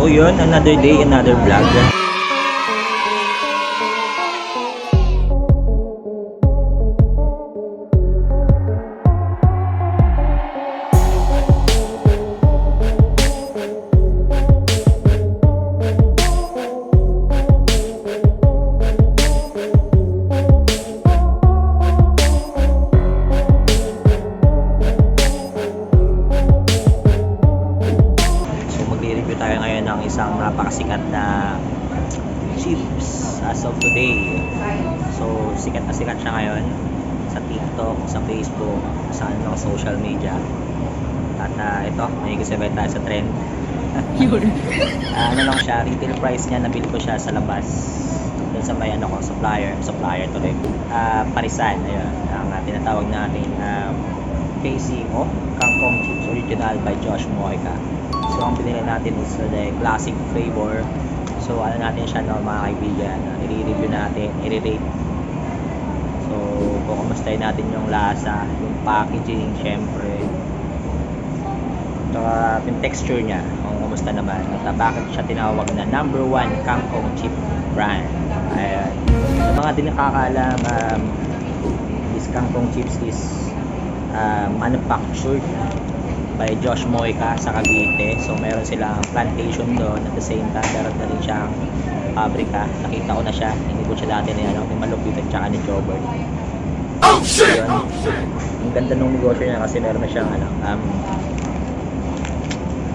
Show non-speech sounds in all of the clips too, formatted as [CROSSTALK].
So yun, another day, another vlog. So sikat na sikat siya ngayon sa TikTok, sa Facebook, sa ano social media. At ah, ito, may kasabay tayo sa trend. [LAUGHS] Ah, ano lang siya, retail price niya, nabili ko siya sa labas. Doon sa may ano ko, supplier, supplier to rin. Ah, Parisan, ayun, ang ah, tinatawag natin um, KCO, Kangkong Chips Original by Josh Moika. So ang pinili natin is uh, the classic flavor. So ano natin siya no mga kaibigan, i-review natin, i-rate. So kukumustahin natin yung lasa, yung packaging syempre. Tsaka yung texture niya, kung kumusta naman. At uh, bakit siya tinawag na number one Kangkong Chip brand. Ayan. Sa mga di nakakaalam, um, this Kangkong Chips is uh, manufactured by Josh Moica sa Cavite. So meron silang plantation doon at the same time meron na rin siyang pabrika. Nakita ko na siya. Hindi ko siya dati na ano, ni Malupit at saka ni Jobert. Oh shit! Ang ganda ng negosyo niya kasi meron na siyang ano, um,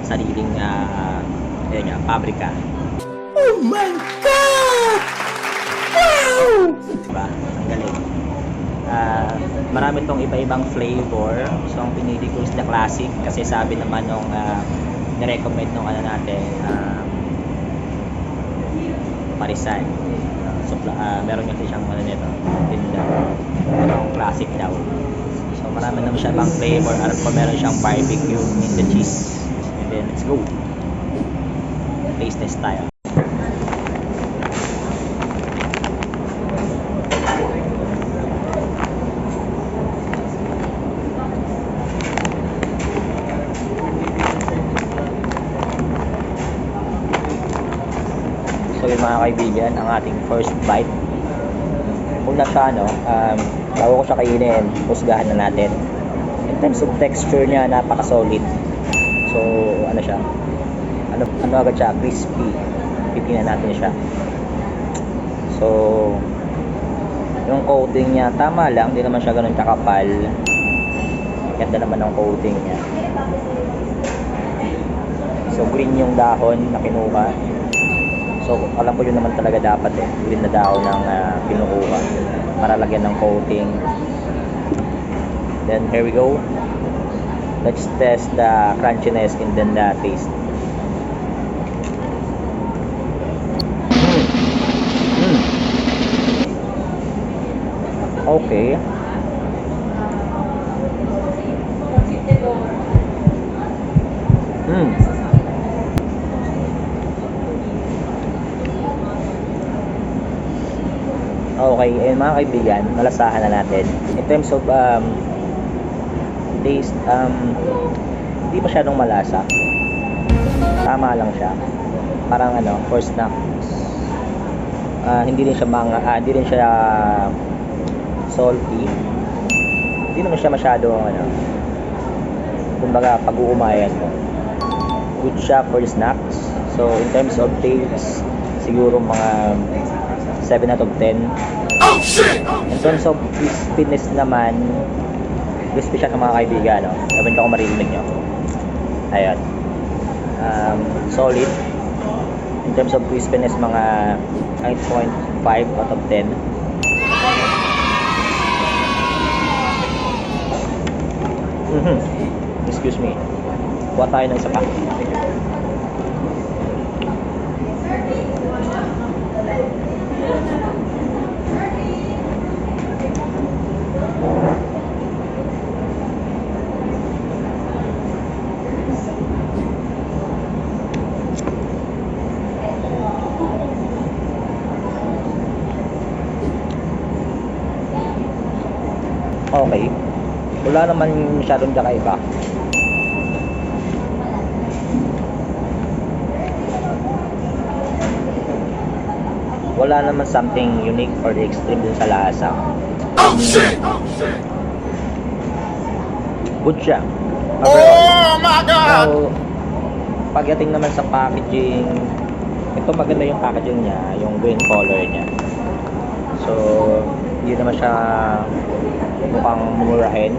sariling uh, yun nga, pabrika. Oh my God! Wow! Diba? Ah, marami tong iba-ibang flavor. So, ang pinili ko is the classic kasi sabi naman nung uh, nirecommend nung ano natin, um, Parisan. So, uh, meron kasi siyang ano nito, tinda. Itong classic daw. So, marami naman siya bang flavor. Alam ko meron siyang barbecue in the cheese. And then, let's go. Taste test tayo. So yun mga kaibigan, ang ating first bite. Una siya, no, um, bago ko siya kainin, husgahan na natin. In terms of texture niya, napaka-solid. So, ano siya, ano, ano agad siya, crispy. Titingnan natin siya. So, yung coating niya, tama lang, hindi naman siya ganun kakapal. Ganda naman ng coating niya. So, green yung dahon na kinuha. So, alam ko yun naman talaga dapat eh. Green na dahon ng uh, kinukuha para lagyan ng coating. Then, here we go. Let's test the crunchiness and then the taste. Mm. Okay. Okay, ayun mga kaibigan, nalasahan na natin. In terms of um, taste, um, hindi masyadong malasa. Tama lang siya. Parang ano, for snacks. Ah, hindi rin siya mga, ah, hindi rin siya salty. Hindi naman siya masyadong ano, kumbaga pag-uumayan mo. Good siya for snacks. So, in terms of taste, siguro mga 7 out of 10. In terms of crispiness naman, crispy siya sa mga kaibigan, no? Ewan ko kung maririnig nyo. Ayan. Um, solid. In terms of crispiness, mga 8.5 out of 10. Mhm. Excuse me. Kuha tayo ng isa pa. wala naman masyadong kakaiba. Wala naman something unique or extreme dun sa lasa. Oh shit! Oh shit! Good siya. Overall, oh my god! so, pagdating naman sa packaging ito maganda yung packaging niya yung green color niya. So hindi naman siya mukhang mumurahin.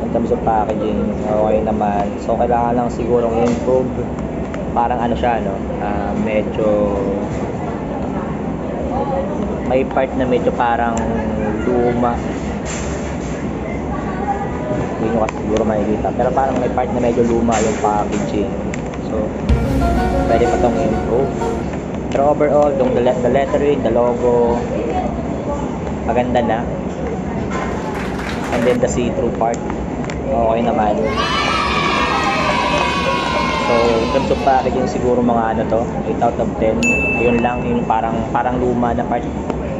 In terms of packaging, okay naman. So, kailangan lang sigurong improve. Parang ano siya, no? Ah, medyo may part na medyo parang luma hindi nyo kasi siguro makikita pero parang may part na medyo luma yung packaging so pwede pa itong improve pero overall yung the, the lettering, the logo maganda na. And then the see-through part. Okay naman. So in terms of packaging siguro mga ano to 8 out of 10 yun lang yung parang parang luma na part.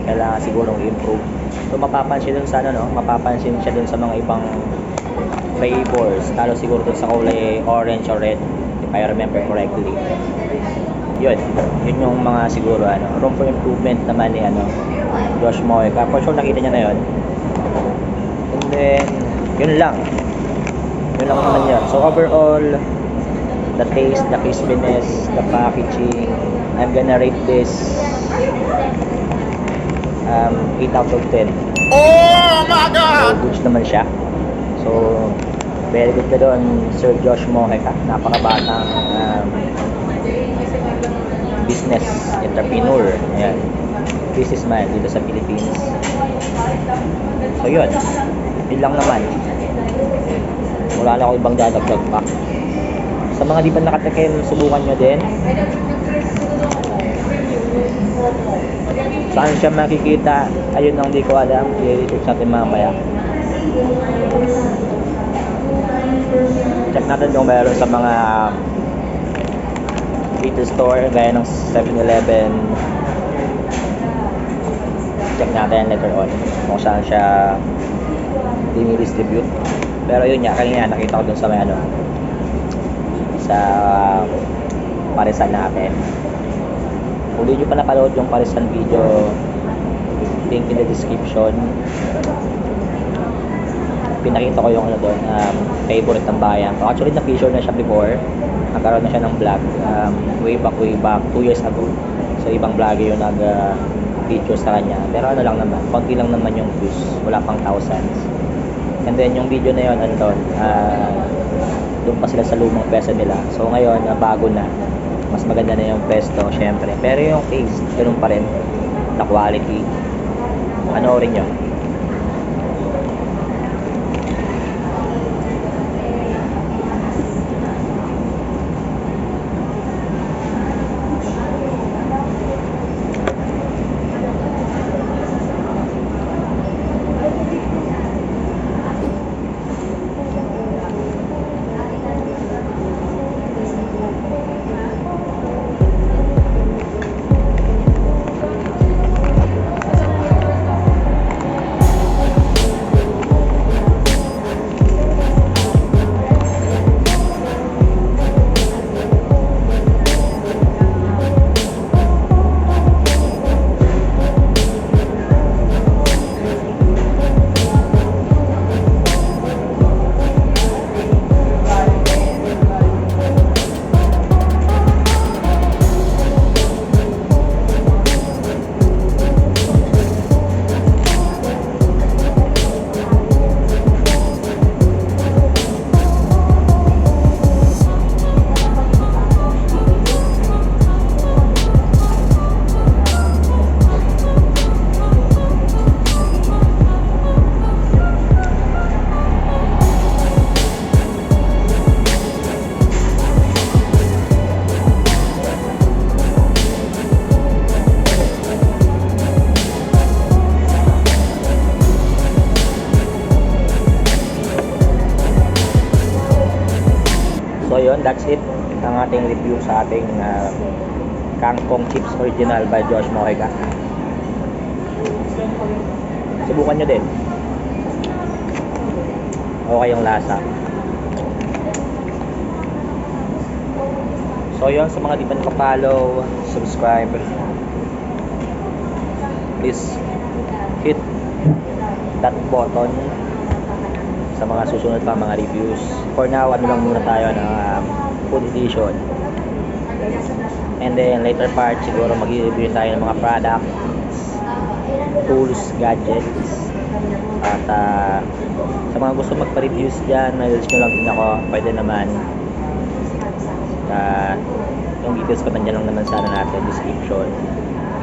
Kailangan siguro improve. So mapapansin dun sa ano no? Mapapansin siya dun sa mga ibang flavors. Lalo siguro dun sa kulay orange or red if I remember correctly yun yun yung mga siguro ano room for improvement naman ni ano Josh Moeca for sure nakita niya na yun and then yun lang yun lang naman yun so overall the taste, the crispiness, the packaging I'm gonna rate this um, 8 out of 10 Oh my So, god! goods naman siya. So, very good ka doon, Sir Josh Mojeca. Napakabatang um, business entrepreneur. Ayan. Businessman dito sa Philippines. So, yun. Yun lang naman. Wala na ako ibang dadagdag pa. Sa mga di pa nakatikim, subukan nyo din. Saan siya makikita? Ayun ang di ko alam. I-research natin mamaya. Check natin kung meron sa mga retail store gaya ng 7-Eleven. Check natin later on kung saan siya dini-distribute. Pero yun nga, kanina nakita ko dun sa may ano sa parisan natin. Kung di nyo pa napanood yung parisan video, link in the description. Pinakita ko yung ano doon, um, favorite ng bayan. ko. Actually, na-feature na siya before. Nagkaroon na siya ng vlog um, way back, way back, 2 years ago. So, ibang vlogger yung nag-feature sa kanya. Pero ano lang naman, konti lang naman yung views. Wala pang thousands. And then, yung video na yun, ano doon, ah, doon pa sila sa lumang pwesto nila. So, ngayon, ah, bago na mas maganda na yung pesto, syempre. Pero yung taste, ganun pa rin. The quality. Ano rin yun? So yun, that's it. Ang ating review sa ating uh, Kangkong Chips Original by Josh Mojica. Subukan nyo din. Okay yung lasa. So yun, sa mga di pa nakapollow, subscribe, please hit that button sa mga susunod pa mga reviews. For now, ano lang muna tayo ng um, food edition. And then later part, siguro mag-review tayo ng mga products, tools, gadgets. At ah, sa mga gusto magpa-reviews dyan, message nyo lang din ako. Pwede naman. Ah, yung details ko nandiyan lang naman sa ano natin, description,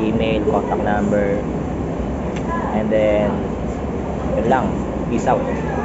email, contact number. And then, yun lang. Peace out.